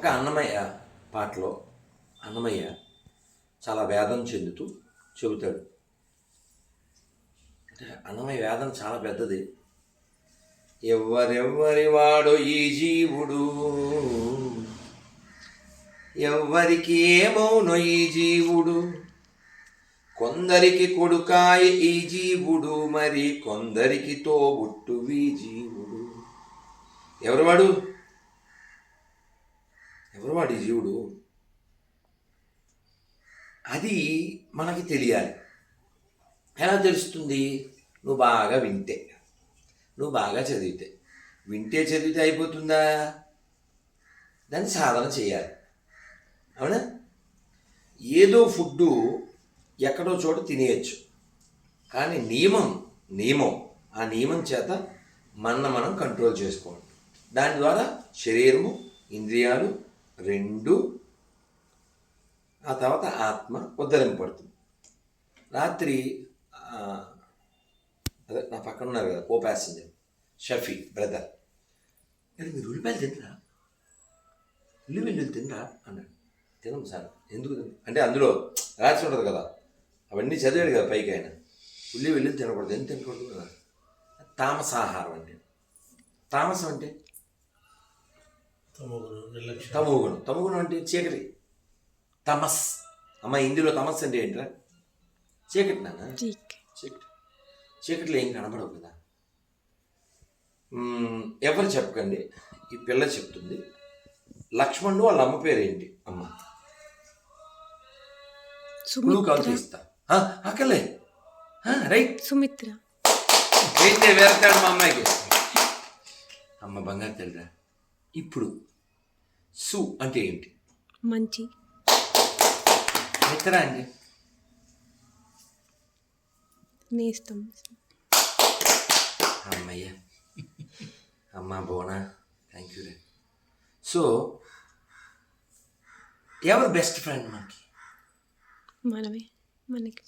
ఒక అన్నమయ్య పాటలో అన్నమయ్య చాలా వేదన చెందుతూ చెబుతాడు. అంటే అన్నమయ్య వేదన చాలా పెద్దది. ఎవరెవ్వరి వాడు ఈ జీవుడు? ఎవ్వరికి ఏమౌను ఈ జీవుడు? కొందరికి కొడుకాయ ఈ జీవుడు మరి కొందరికి తోబుట్టు ఈ జీవుడు. ఎవరు వాడు ఈ జీవుడు? అది మనకి తెలియాలి. ఎలా తెలుస్తుంది? నువ్వు బాగా వింటే. నువ్వు బాగా చదివితే. వింటే చదివితే అయిపోతుందా? దాన్ని సాధన చేయాలి. అవునా? ఏదో ఫుడ్డు ఎక్కడో చోట తినేయచ్చు. కానీ నియమం నియమం. ఆ నియమం చేత మన మనం కంట్రోల్ చేసుకోండి దాని ద్వారా శరీరము ఇంద్రియాలు రెండు ఆ తర్వాత ఆత్మ ఉద్ధరింపబడుతుంది రాత్రి అదే నా పక్కన ఉన్నారు కదా కో ప్యాసింజర్ షఫీ బ్రదర్ నేను మీరు ఉల్లిపాయలు తినరా ఉల్లిపాయలు తినరా అన్నాడు. తినం సార్. ఎందుకు అంటే అందులో రాసి ఉండదు కదా. అవన్నీ చదివాడు కదా పైకి ఆయన. ఉల్లి వెళ్ళి తినకూడదు. ఎందుకు తినకూడదు? కదా తామసాహారం అంటే తామసం అంటే? తమగుణం తమోగుణం అంటే చీకటి. తమస్. అమ్మ హిందీలో తమస్ అంటే ఏంట్రా? చీకటి నాన్న చీక్. చీకటి. చీకటిలో ఏం కనబడవు కదా. ఎవరు చెప్పకండి? ఈ పిల్ల చెప్తుంది. లక్ష్మణుడు వాళ్ళ అమ్మ పేరు ఏంటి అమ్మ క్లూ ఆ, అక్కలే రైట్. సుమిత్ర. ఏంటి వేస్తాడు మా అమ్మాయికి? అమ్మ బంగారు తెల్లరా. ఇప్పుడు సు అంటే ఏంటి? మంచి. మిత్ర అండి? నేస్తం అమ్మయ్య. అమ్మ బోనా థ్యాంక్ యూ రే. సో ఎవరు బెస్ట్ ఫ్రెండ్ మనకి? మనమే మనకి.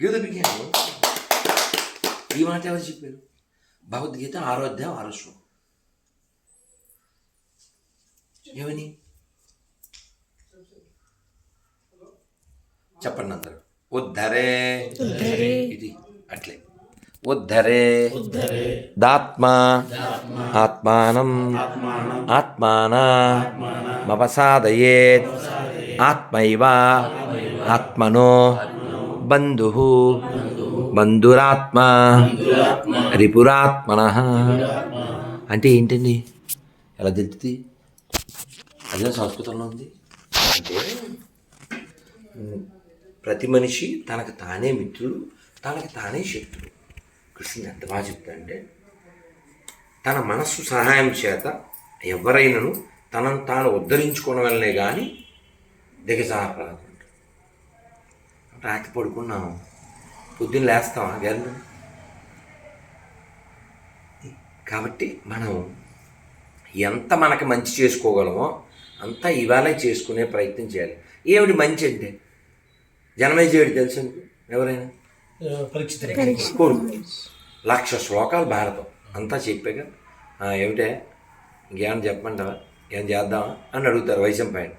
గివ్ ద బిగిన్ ఈ మాట ఎవరు చెప్పారు? భగవద్గీత ఆరో అధ్యాయం ఆరో శ్లోకం. ఏమని? చెప్పండి అందరు. ఉద్ధరే. ఉద్ధరే. ఇది అట్లే. ఉద్ధరే. దాత్మా. ఆత్మానం. ఆత్మాన. మవసాదయేత్ ఆత్మైవ. ఆత్మనో. బంధు. బంధురాత్మ. రిపురాత్మన అంటే ఏంటండి? ఎలా తెలుస్తుంది? అదే సంస్కృతంలో ఉంది. అంటే ప్రతి మనిషి తనకు తానే మిత్రుడు తనకు తానే శత్రుడు కృష్ణుడు ఎంత బాగా చెప్తాడంటే తన మనస్సు సహాయం చేత ఎవరైనాను తనను తాను ఉద్ధరించుకోవడం వల్లనే కానీ దిగజారరాదు రాత్రి పడుకున్నాం. పొద్దున్న లేస్తామా గర్లు కాబట్టి మనం ఎంత మనకి మంచి చేసుకోగలమో అంత ఇవాళే చేసుకునే ప్రయత్నం చేయాలి. ఏమిటి మంచి అంటే? జనమేజేయుడు తెలుసు? ఎవరైనా? లక్ష శ్లోకాలు భారతం. అంతా చెప్పాక "ఆ, ఏమిటే? ఇంకేమైనా చెప్పమంటావా? ఏం చేద్దామా? అని అడుగుతారు వైశం పైన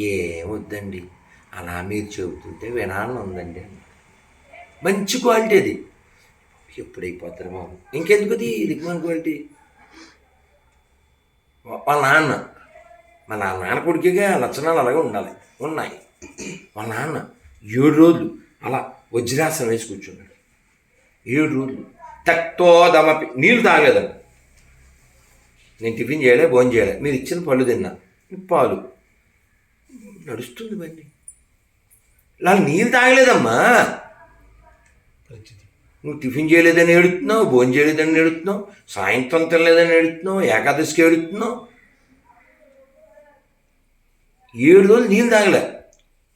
ఏమొద్దండి? అలా మీరు చెబుతుంటే వినాలని ఉందండి. మంచి క్వాలిటీ అది. ఎప్పుడైపోతారు బాబు? ఇంకెందుకు అది? దిగ్మాన్ క్వాలిటీ. వాళ్ళ నాన్న మా నాన్న కొడుకుగా లక్షణాలు అలాగే ఉండాలి. ఉన్నాయి. వాళ్ళ నాన్న ఏడు రోజులు అలా వజ్రాసనం వేసి కూర్చున్నాడు. ఏడు రోజులు. తక్తోదమపి నీళ్ళు తాగలేదండి నేను టిఫిన్ చేయలే భోజనం చేయలే. మీరు ఇచ్చిన పళ్ళు తిన్నా. పాలు. నడుస్తుంది బండి నాకు నీళ్ళు తాగలేదమ్మా. నువ్వు టిఫిన్ చేయలేదని ఏడుతున్నావు భోజనం చేయలేదని ఏడుతున్నావు సాయంత్రం తినలేదని ఏడుతున్నావు ఏకాదశికి ఏడుతున్నావు ఏడు రోజులు నీళ్ళు తాగలే.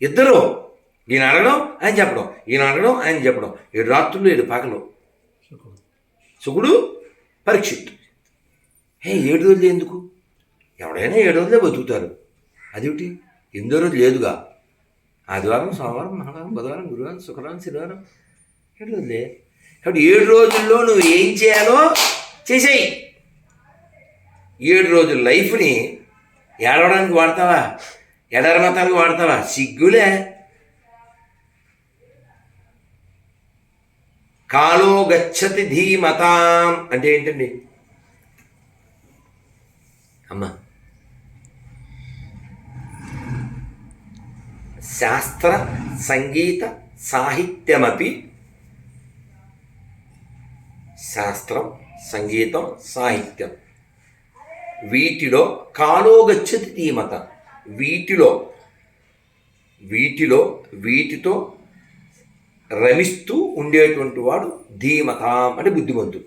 ఇద్దరు ఈయన అడగడం ఆయన చెప్పడం. ఈయన అడగడం ఆయన చెప్పడం. ఏడు రాత్రులు ఏడు పగలు. శుకుడు. సుకుడు పరీక్షిత్ హే ఏడు రోజులు ఎందుకు? ఎవడైనా ఏడు రోజులే బతుకుతారు. అదేమిటి? ఎనిమిదో రోజు లేదుగా. ఆదివారం సోమవారం మంగళవారం బుధవారం గురువారం శుక్రవారం శనివారం. ఏడు రోజులే. కాబట్టి ఏడు రోజుల్లో నువ్వు ఏం చేయాలో చేసేయి. ఏడు రోజుల లైఫ్ని ఏడవడానికి వాడతావా? ఎడారి మతానికి వాడతావా? సిగ్గులే. కాలో గచ్చతి ధీమతాం అంటే ఏంటండి? అమ్మా. శాస్త్ర సంగీత సాహిత్యమపి శాస్త్రం సంగీతం సాహిత్యం. వీటిలో కాలో గచ్చతి ధీమత. వీటిలో వీటిలో వీటితో రమిస్తూ ఉండేటువంటి వాడు ధీమతాం అంటే బుద్ధిమంతుడు.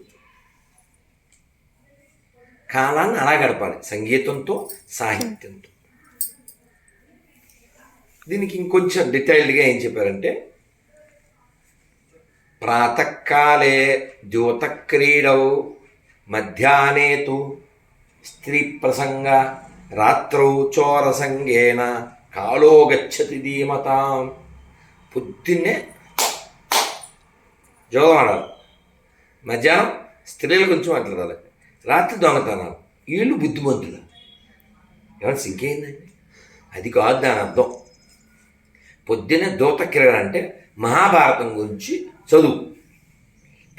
కాలాన్ని అలా గడపాలి సంగీతంతో సాహిత్యంతో. దీనికి ఇంకొంచెం డీటెయిల్డ్గా ఏం చెప్పారంటే ప్రాతకాలే ద్యోతక్రీడౌ మధ్యాహ్నే తు స్త్రీ ప్రసంగ రాత్రౌ చోరసంగేన కాలో గచ్చతి ధీమతాం. పొద్దున్నే జోగం ఆడాలి. మధ్యాహ్నం స్త్రీల గురించి మాట్లాడాలి. రాత్రి దొంగతనాలు. వీళ్ళు బుద్ధిమంతులు. ఏమన్నా ఇంకేందండి అది కాదు దాని అర్థం. పొద్దున్నే దూత క్రీడ అంటే మహాభారతం గురించి చదువు.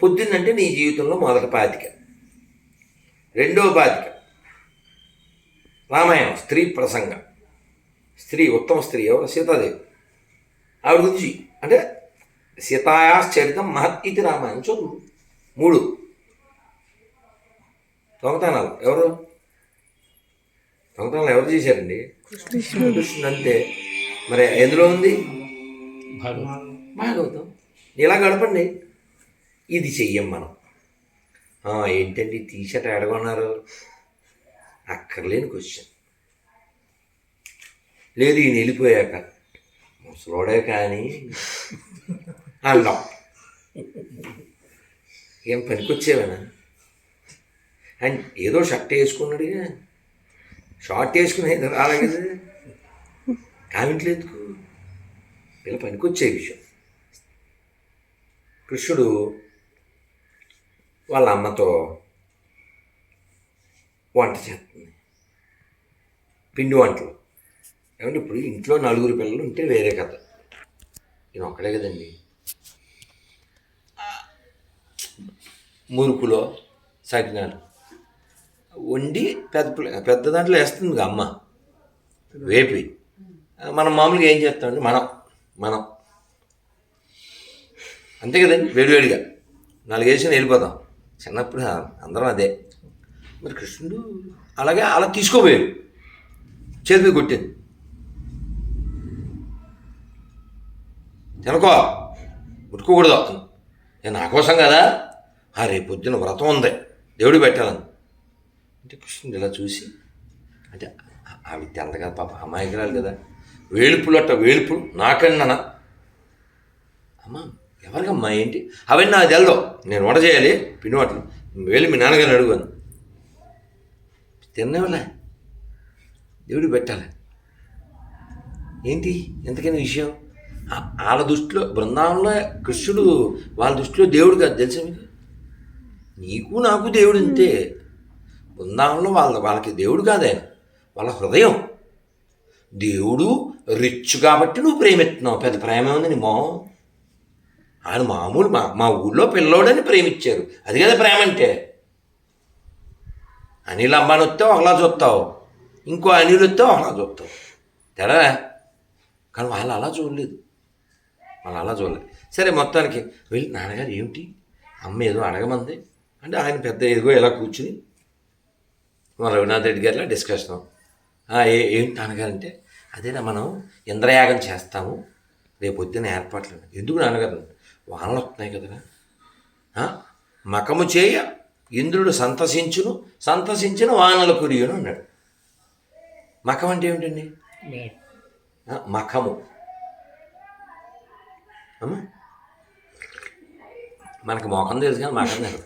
పొద్దున్నంటే నీ జీవితంలో మొదటి పాతిక. రెండవ పాతిక. రామాయణం స్త్రీ ప్రసంగం. స్త్రీ ఉత్తమ స్త్రీ ఎవరు? సీతాదేవి. ఆవిడ గురించి అంటే సీతాయాశ్చరితం మహత్ ఇది రామాయణం. చదువు మూడు దొంగతనాలు. ఎవరు? దొంగతనాలు ఎవరు చేశారండి? కృష్ణుడు. అంతే మరి ఎందులో ఉంది? భాగవతం. ఇలా గడపండి. ఇది చెయ్యం మనం. ఆ, ఏంటండి టీషర్ట్ ఎడగొన్నారు అక్కర్లేని క్వశ్చన్ లేదు ఈయన వెళ్ళిపోయాక. ముసలోడే కానీ. అన్నాం ఏం పనికొచ్చేవేనా? అండ్ ఏదో షర్ట్ వేసుకున్నాడుగా షార్ట్ వేసుకునేది రాలేదు కామెంట్లేదు ఇలా పనికొచ్చే విషయం. కృష్ణుడు వాళ్ళ అమ్మతో వంట చేస్తుంది. పిండి వంటలు. ఏమంటే ఇప్పుడు ఇంట్లో నలుగురు పిల్లలు ఉంటే వేరే కథ. నేను ఒక్కడే కదండి. మురుకులో సకినాలు. వండి పెద్ద పెద్ద దాంట్లో వేస్తుంది అమ్మ. వేపి. మనం మామూలుగా ఏం చేస్తామండి మనం మనం. అంతే కదండి వేడివేడిగా. నాలుగేసి వెళ్ళిపోతాం. చిన్నప్పుడు అందరం అదే. మరి కృష్ణుడు అలాగే అలా తీసుకోపోయాడు చేతి మీద కొట్టింది. తినకో. ముట్టుకోకూడదు నేను నా కోసం కదా? ఆ రేపు పొద్దున వ్రతం ఉంది. దేవుడు పెట్టాలని. అంటే కృష్ణుడు ఇలా చూసి అంటే అవి ఆవిడ తెల్లదు కదా పాప అమాయకురాలు కదా. వేలుపులు అట్ట వేలుపులు. నాకన్నా అమ్మా ఎవరికమ్మా ఏంటి? అవన్నీ నాకు తెలదు. నేను వంట చేయాలి పిండి వంటలు. వేలు మీ నాన్నగారిని అడుగును తిన్నవలే? దేవుడు పెట్టాలి? ఏంటి? ఎంతకైనా విషయం? వాళ్ళ దృష్టిలో బృందావనంలో కృష్ణుడు వాళ్ళ దృష్టిలో దేవుడు కాదు తెలుసా మీకు? నీకు నాకు దేవుడు అంతే బృందావనంలో వాళ్ళ వాళ్ళకి దేవుడు కాదు ఆయన. వాళ్ళ హృదయం. దేవుడు రిచ్ కాబట్టి నువ్వు ప్రేమిస్తున్నావు. పెద్ద ప్రేమ ఉంది నీ ఆయన మామూలు మా మా ఊళ్ళో పిల్లోడని ప్రేమించారు అది కదా ప్రేమ అంటే. అనిల్ అంబానీ వస్తే ఒకలా చూస్తావు ఇంకో అనిల్ వస్తే ఒకలా చూస్తావు. తేడా కానీ వాళ్ళు అలా చూడలేదు. వాళ్ళు అలా చూడలేదు. సరే మొత్తానికి వెళ్ళి నాన్నగారు ఏమిటి? అమ్మ ఏదో అడగమంది. అంటే ఆయన పెద్ద ఏదో ఇలా కూర్చుని మన రఘునాథ్ రెడ్డి గారిలో డిస్కషన్ ఏ ఏంటి నాన్నగారు అంటే అదేనా మనం ఇంద్రయాగం చేస్తాము రేపు పొద్దున్న ఏర్పాట్లు. ఎందుకు నాన్నగారు? వానలు వస్తున్నాయి కదరా. మకము చేయ ఇంద్రుడు సంతసించును సంతసించిన వానలు కురియును అన్నాడు. మకం అంటే ఏమిటండి? మఖము అమ్మా. మనకు మొఖం తెలుసు కానీ మఖం తెలుసు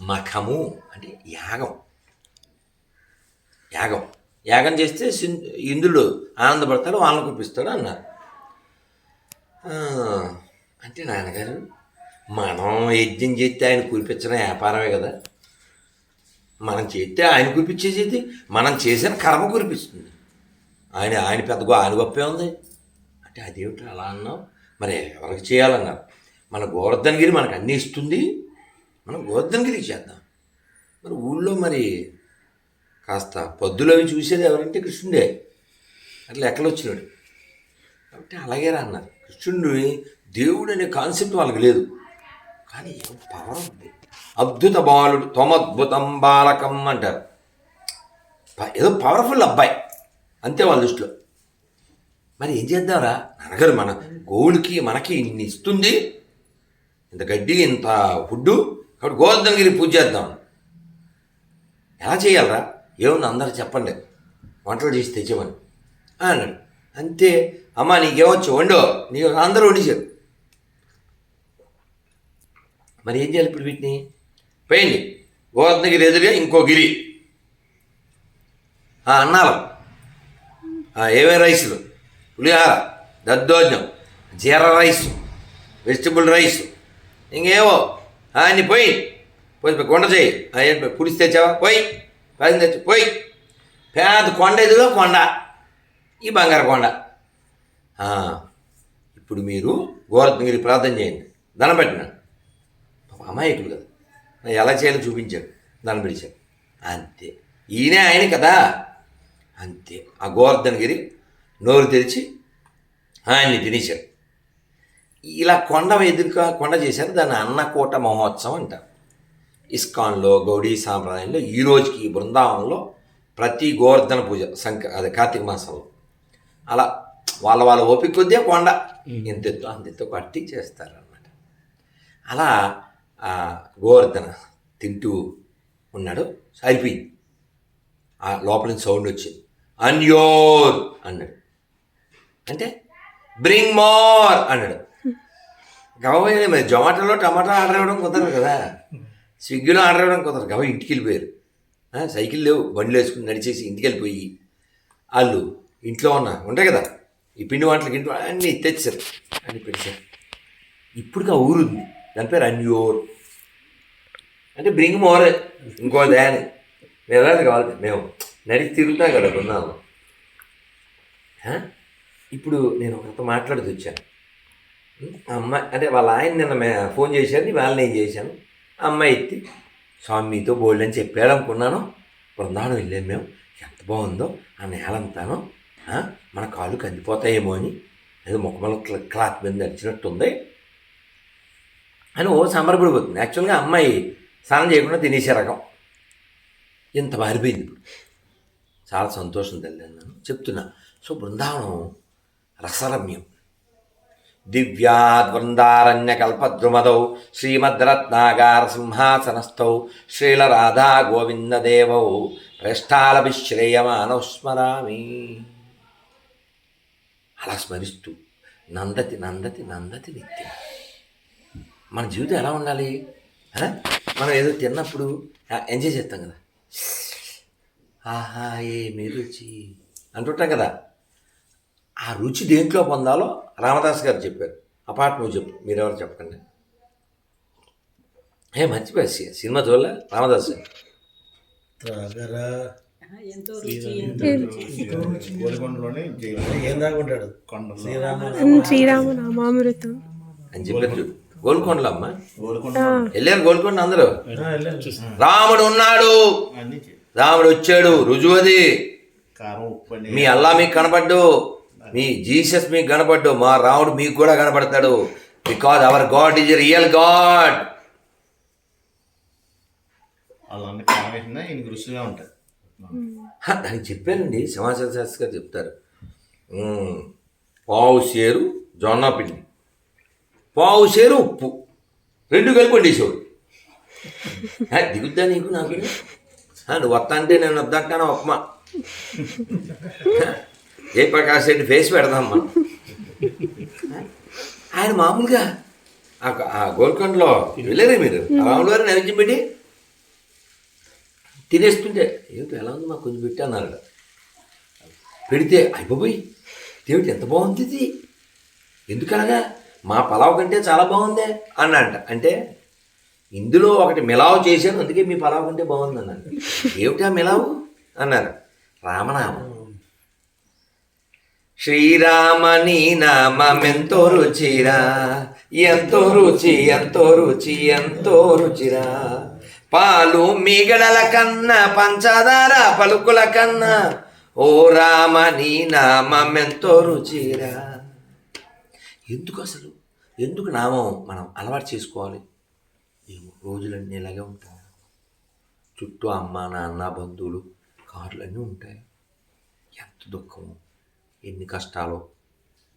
మఖము అంటే యాగం. యాగం. యాగం చేస్తే ఇంద్రుడు ఆనందపడతాడు వాళ్ళని కురిపిస్తాడు అన్నారు. అంటే నాన్నగారు మనం యజ్ఞం చేస్తే ఆయన కురిపించడం వ్యాపారమే కదా. మనం చేస్తే ఆయన కురిపించేసేది మనం చేసిన కర్మ కురిపిస్తుంది. ఆయన ఆయన పెద్ద ఆయన గొప్పే ఉంది. అంటే అదేమిటి అలా అన్నావు? మరి ఎవరికి చేయాలన్నారు? మన గోవర్ధనగిరి మనకు అన్నీ ఇస్తుంది. మనం గోవర్ధనగిరికి చేద్దాం. మరి ఊళ్ళో మరి కాస్త పొద్దులు అవి చూసేది ఎవరంటే కృష్ణుడే. అట్లా ఎక్కడొచ్చినాడు కాబట్టి అలాగే రా అన్నారు. కృష్ణుడిని దేవుడు అనే కాన్సెప్ట్ వాళ్ళకి లేదు. కానీ ఏం పవర్ ఉంది? అద్భుత బాలుడు తొమద్భుతం బాలకం అంటారు. ఏదో పవర్ఫుల్ అబ్బాయి. అంతే వాళ్ళ దృష్టిలో మరి ఏం చేద్దాంరా? నాన్నగారు మన గోవులకి మనకి ఇన్ని ఇస్తుంది. ఇంత గడ్డి ఇంత ఫుడ్డు కాబట్టి గోవర్ధనగిరి పూజ చేద్దాం. ఎలా చేయాలరా? ఏముంది అందరు చెప్పండి. వంటలు చేసి తెచ్చామని. అన్నాడు. అంతే. అమ్మ నీకేమొచ్చు? వండో. నీకు అందరూ వండించారు మరి ఏం చేయాలి ఇప్పుడు వీటిని? పోయింది. గోవర్ధనగిరి ఎదురుగా ఇంకో గిరి. ఆ, అన్నాలు. ఏవే రైసులు? పులిహార దద్దోజనం జీర రైస్ వెజిటబుల్ రైస్. ఇంకేవో ఆ, అన్ని పోయి పోయి కొండ చేయి. అవి పోయి, పులిసి తెచ్చావా? పోయి పది తెచ్చి పోయి. పేద కొండ ఎదురుగా కొండ. ఈ బంగారు కొండ. ఇప్పుడు మీరు గోవర్ధనగిరి ప్రార్థన చేయండి. దండం పెట్టినాడు అమాయకులు కదా. ఎలా చేయాలో చూపించాడు. దండం పిలిచాడు. అంతే. ఈయనే ఆయన కదా. అంతే. ఆ గోవర్ధనగిరి నోరు తెరిచి ఆయన్ని తినేశాడు. ఇలా కొండ ఎదురుగా కొండ చేశారు. దాన్ని అన్నకోట మహోత్సవం అంటారు. ఇస్కాన్లో గౌడీ సాంప్రదాయంలో ఈ రోజుకి ఈ బృందావనంలో ప్రతి గోవర్ధన పూజ సంక అదే కార్తీక మాసంలో. అలా వాళ్ళ వాళ్ళ ఓపిక కొద్దీ కొండ ఇంతెత్తు అంతెత్తు కట్టి చేస్తారనమాట అలా ఆ గోవర్ధన తింటూ ఉన్నాడు. అయిపోయింది ఆ లోపల నుంచి సౌండ్ వచ్చింది. అన్యోర్ అన్నాడు. అంటే బ్రింగ్ మోర్ అన్నాడు. గవయ్య మరి జొమాటోలో టమాటా ఆర్డర్ ఇవ్వడం కుదరదు కదా. స్విగ్గీలో ఆర్డర్ ఇవ్వడం కుదరదు. గవ ఇంటికి వెళ్ళిపోయారు సైకిల్ లేవు. బండ్లు వేసుకుని నడిచేసి ఇంటికి వెళ్ళిపోయి వాళ్ళు ఇంట్లో ఉన్న ఉంటాయి కదా. ఈ పిండి వంటలకి ఇంట్లో అన్నీ తెచ్చారు. అన్ని పెట్టారు ఇప్పుడు ఆ ఊరుంది దాని పేరు అన్యూర్. అంటే బ్రింగ్ మోర్ ఇంకో దాని. మేము ఎలాంటి కావాలి. మేము నడిచి తిరుగుతాం కదా ఉన్నాము ఇప్పుడు నేను ఒకరితో మాట్లాడుతూ వచ్చాను. అమ్మాయి అంటే వాళ్ళ ఆయన నిన్న మే ఫోన్ చేశారు వాళ్ళని నేను చేశాను. ఆ అమ్మాయి ఎత్తి స్వామి మీతో బోల్డ్ అని చెప్పాడు అనుకున్నాను. బృందావనం వెళ్ళాము మేము. ఎంత బాగుందో ఆ నేలంతాను. మన కాళ్ళు కందిపోతాయేమో అని. ఏదో మొక్కమల క్లాత్ మీద నడిచినట్టుంది. అని ఓ సంబరపడిపోతుంది యాక్చువల్గా అమ్మాయి స్నానం చేయకుండా తినేసే రకం. ఇంత మారిపోయింది ఇప్పుడు. చాలా సంతోషం తల్లిదండ్రులను చెప్తున్నా. సో బృందావనం రసరమ్యం. దివ్యాద్వృందారణ్యకల్పద్రుమదౌ శ్రీమద్రత్నాగార సింహాసనస్థౌ శ్రీలరాధా గోవిందదేవౌ ప్రేష్టాలభిశ్రేయమానౌ స్మరామి అలా స్మరిస్తూ నందతి నందతి నందతి నిత్యం. మన జీవితం ఎలా ఉండాలి? మనం ఏదో తిన్నప్పుడు ఎంజాయ్ చేస్తాం కదా. ఆహా ఏమి రుచి? అంటుంటాం కదా. ఆ రుచి దేంట్లో పొందాలో రామదాస్ గారు చెప్పారు. అపార్ట్ నువ్వు చెప్పు మీరెవరు చెప్పకండి. ఏ సి- సినిమా చూడలే? రామదాస్ గారు. త్రాగరా. ఎంతో రుచి గోల్కొండలోనే జైలు ఏం దాకుంటాడు కొండలో శ్రీరామ శ్రీరామ నామామృతం అని చెప్పారు చూడు. గోల్కొండలో అమ్మ గోల్కొండ వెళ్ళారు గోల్కొండ అందరూ? రాముడు ఉన్నాడు. రాముడు వచ్చాడు. ఉప్పు అని మీ అల్లా మీకు కనపడ్డు. మీ జీసస్ మీకు కనపడ్డు. మా రాముడు మీకు కూడా కనపడతాడు. Because our god is real god దానికి చెప్పారండి. సమాచార శాస్త్రి గారు చెప్తారు. పావు సేరు జొన్న పిండి. పావు సేరు ఉప్పు. రెండు కలిపి వండేసేవాడు దిగుద్దా నీకు నాకు నువ్వు వస్తా అంటే నేను వద్దంటాను ఉప్మా? హ, ఏ ప్రకాష్ రెడ్డి ఫేస్ పెడదామ్మా హ, ఆయన మామూలుగా ఆ- గోల్కొండలో వెళ్ళారే మీరు? రాములు గారు నైవేద్యం పెట్టి తినేస్తుంటే ఏమిటి ఎలా ఉంది మాకు కొంచెం పెట్టి అన్నారట పెడితే అయిపోయి దేవుడు ఎంత బాగుంది ఇది? ఎందుకనగా మా పలావ్ కంటే చాలా బాగుందే అన్నంట. అంటే ఇందులో ఒకటి మిలావు చేశాను అందుకే మీ పలావ్ కంటే బాగుంది అన్నాను ఏమిటా మిలావు? అన్నారు రామనామం. శ్రీరామని నామెంతో రుచిరా ఎంతో రుచి ఎంతో రుచి ఎంతో రుచిరా. పాలు మిగడల కన్నా పంచదార పలుకుల కన్నా ఓ రామని నామెంతో రుచిరా. ఎందుకు అసలు ఎందుకు నామం మనం అలవాటు చేసుకోవాలి? ఏమో రోజులన్నీ ఇలాగే ఉంటాయి. చుట్టూ అమ్మ నాన్న బంధువులు కార్లు అన్నీ ఉంటాయి. ఎంత దుఃఖము ఎన్ని కష్టాలు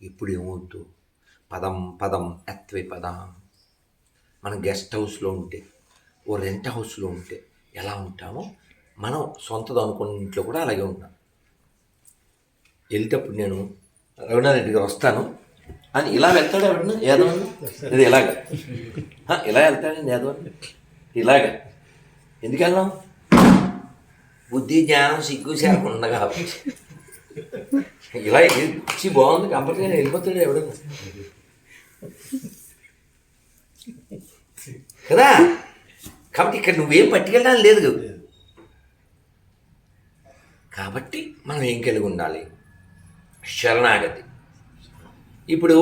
ఎప్పుడు ఏమవుద్దు పదం పదం ఎత్వే పదం. మనం గెస్ట్ హౌస్లో ఉంటే ఓ రెంట్ హౌస్లో ఉంటే ఎలా ఉంటామో మనం సొంతది అనుకున్న ఇంట్లో కూడా అలాగే ఉంటాం. వెళ్ళేటప్పుడు నేను రఘునాథరెడ్డి గారు వస్తాను. అని ఇలా వెళ్తాడు ఎవడన్నా? ఏదో ఇది ఇలాగ. ఇలా వెళ్తాడండి ఏదో ఇలాగ. ఎందుకు వెళ్ళాం బుద్ధి జ్ఞానం సిగ్గు శాఖ కాబట్టి. ఇలా ఇచ్చి బాగుంది. కంపల్సరీ వెళ్ళిపోతాడు ఎవడన్నా. కదా? కాబట్టి ఇక్కడ నువ్వేం పట్టుకెళ్ళడానికి లేదు కాబట్టి మనం ఏం కలిగి ఉండాలి? శరణాగతి. ఇప్పుడు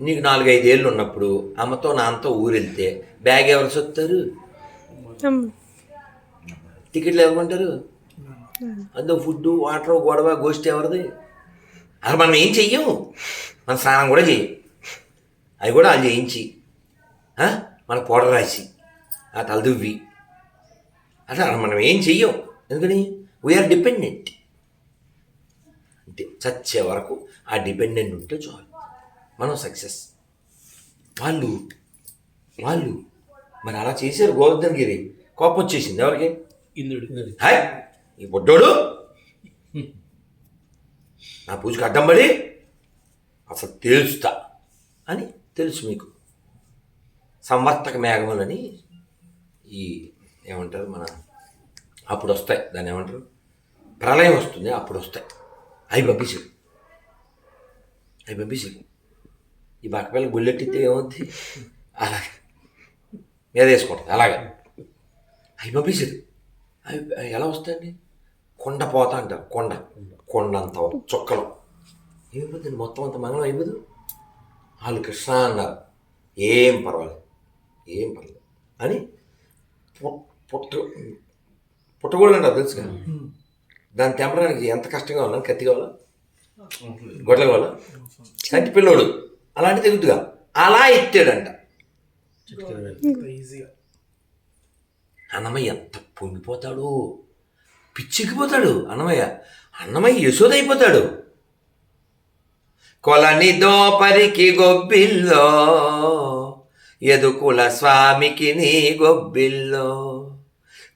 నీకు నాలుగైదేళ్ళు ఉన్నప్పుడు అమ్మతో నాన్నతో ఊరెళ్తే బ్యాగ్ ఎవరు అమ్మ. టికెట్లు ఎవరు కొంటారు? అందులో ఫుడ్ వాటర్ గొడవ గోష్ఠి ఎవరిది? అసలు మనం ఏం చెయ్యం? మన స్నానం కూడా చెయ్యం. అవి కూడా వాళ్ళు చేయించి? మన పౌడర్ రాసి ఆ తలదువ్వి. అసలు మనం ఏం చెయ్యం? ఎందుకని? వీఆర్ డిపెండెంట్ అంటే చచ్చే వరకు ఆ డిపెండెంట్ ఉంటే చాలు. మనం సక్సెస్ వాళ్ళు వాళ్ళు మరి అలా చేశారు గోవర్ధన్ గిరి కోపం వచ్చేసింది ఎవరికి? ఇంద్రుడు హాయ్ ఈ బొడ్డోడు. నా పూజకి అడ్డం పడి అసలు తేల్చుతా అని తెలుసు మీకు. సంవర్తక మేఘములని ఈ ఏమంటారు మన అప్పుడు వస్తాయి దాన్ని ఏమంటారు? ప్రళయం వస్తుంది అప్పుడు వస్తాయి అవి పంపించాడు అవి పంపించాడు ఈ బక్కపిల్లకి బుల్లెట్ ఇస్తే ఏమవుద్ది అలాగే. మీద వేసుకుంటుంది అలాగే. అవి పంపించాడు అవి ఎలా వస్తాయండి? కొండ పోతా అంటారు కొండ. కొండ అంత చుక్కలు. ఏమైపోతుంది మొత్తం అంత మంగళం అయిపోదు? వాళ్ళు కృష్ణ అన్నారు ఏం పర్వాలేదు ఏం పర్లేదు అని పుట్ట పుట్టకూడదు అంటారు తెలుసుగా? దాన్ని తెంపడానికి ఎంత కష్టంగా ఉన్నా కత్తి కావాలా గొడ్ల కావాలా కంటి పిల్లోడు. అలాంటి తెగుతుగా అలా ఎత్తాడంట. అన్నమయ్య ఎంత పొంగిపోతాడు? పిచ్చికిపోతాడు అన్నమయ్య. అన్నమయ్య యశోదైపోతాడు కొలని దోపరికి గొబ్బిల్లో ఎదుకుల స్వామికి నీ గొబ్బిల్లో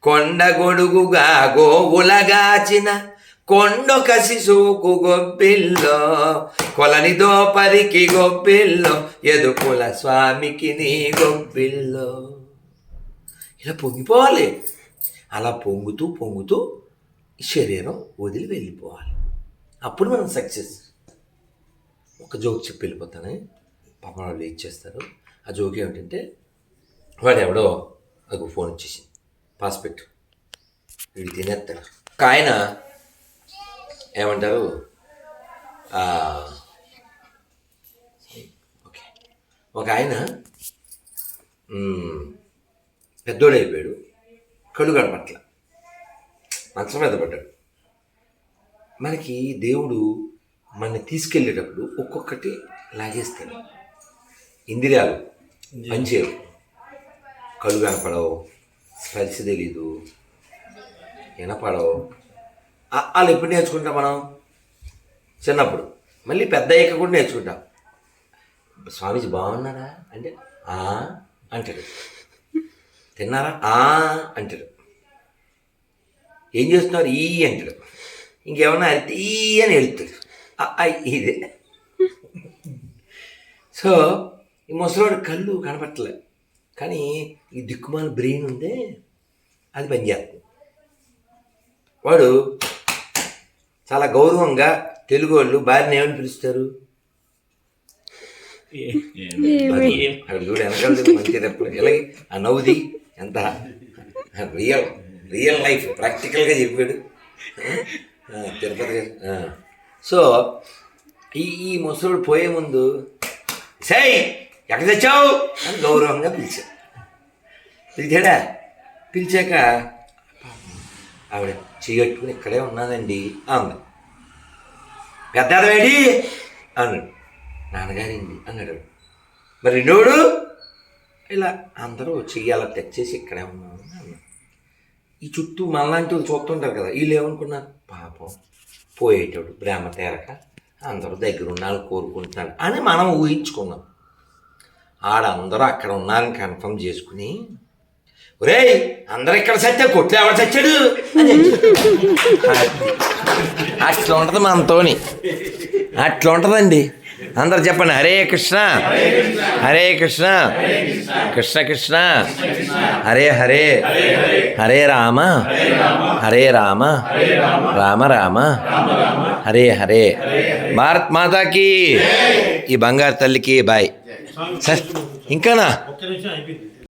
కొండ గొడుగుగా గోవులగాచిన కొండొక శిశువుకు గొబ్బిల్లో కొలని దోపరికి గొబ్బిల్లో ఎదుకుల స్వామికి నీ గొబ్బిల్లో. ఇలా పొంగిపోవాలి. అలా పొంగుతూ పొంగుతూ శరీరం వదిలి వెళ్ళిపోవాలి. అప్పుడు మనం సక్సెస్. ఒక జోక్ చెప్పి వెళ్ళిపోతానని పాపం వాళ్ళు ఇచ్చేస్తారు ఆ జోక్ ఏమిటంటే వాడు ఎవడో నాకు ఫోన్ ఇచ్చేసింది పాస్పెట్ వీడు తినేస్తాడు. ఒక ఆయన ఏమంటారు ఓకే ఒక ఆయన పెద్దోడైపోయాడు కళ్ళు కనపట్ల మంచం మీద పడ్డాడు మనకి దేవుడు మనని తీసుకెళ్ళేటప్పుడు ఒక్కొక్కటి లాగేస్తాడు ఇంద్రియాలు పనిచేయవు కళ్ళు కనపడవు స్పర్శ తెలీదు వినపడవు వాళ్ళు ఎప్పుడు నేర్చుకుంటాం మనం? చిన్నప్పుడు. మళ్ళీ పెద్ద అయ్యాక కూడా నేర్చుకుంటాం. స్వామీజీ బాగున్నారా? అంటే "ఆ" అంటాడు. తిన్నారా? "ఆ" అంటాడు. ఏం చేస్తున్నారు? ఈ అంటాడు. ఇంకేమన్నా అరితే ఈ అని వెళ్తాడు. ఇదే. సో ఈ ముసలోడు కళ్ళు కనపట్టలే కానీ ఈ దిక్కుమాల బ్రెయిన్ ఉందే అది పనిచేస్తుంది. వాడు చాలా గౌరవంగా తెలుగు వాళ్ళు భార్యని ఏమని పిలుస్తారు? అక్కడ చూడు వెనకాల ఇలాగే ఆ నవ్వుది ఎంత? రియల్ రియల్ లైఫ్ ప్రాక్టికల్గా చెప్పాడు. తిరుపతి. సో ఈ ఈ ముసలుడు పోయే ముందు సై ఎక్కడ తెచ్చావు? అని గౌరవంగా పిలిచా పిలిచాడా? పిలిచాక ఆవిడ చేయట్టుకుని ఇక్కడే ఉన్నానండి అంది. పెద్దవేడి అన్నాడు. నాన్నగారండి అన్నాడు. మరి రెండోడు? ఇలా అందరూ చెయ్యాల తెచ్చేసి ఇక్కడే ఉన్నాను అన్నాడు. ఈ చుట్టూ మనలాంటి వాళ్ళు చూస్తుంటారు కదా వీళ్ళు ఏమనుకున్నారు? పాపం పోయేటోడు బ్రహ్మ తేరక అందరూ దగ్గర ఉన్నాళ్ళు కోరుకుంటున్నాడు అని మనం ఊహించుకున్నాం. ఆడందరూ అక్కడ ఉన్నారని కన్ఫర్మ్ చేసుకుని ఒరేయ్ అందరు ఇక్కడ సత్తే కొట్లు ఎవరు చచ్చాడు. అట్లా ఉంటుంది మనతోని. అట్లా ఉంటుందండి. అందరు చెప్పండి హరే కృష్ణ. హరే కృష్ణ. కృష్ణ కృష్ణ. హరే హరే. హరే రామ. హరే రామ. రామ రామ. హరే హరే. భారత్ మాతాకి. ఈ బంగారు తల్లికి బాయ్. సార్ ఇంకానా? ఒక్క నిమిషం అయిపోయింది.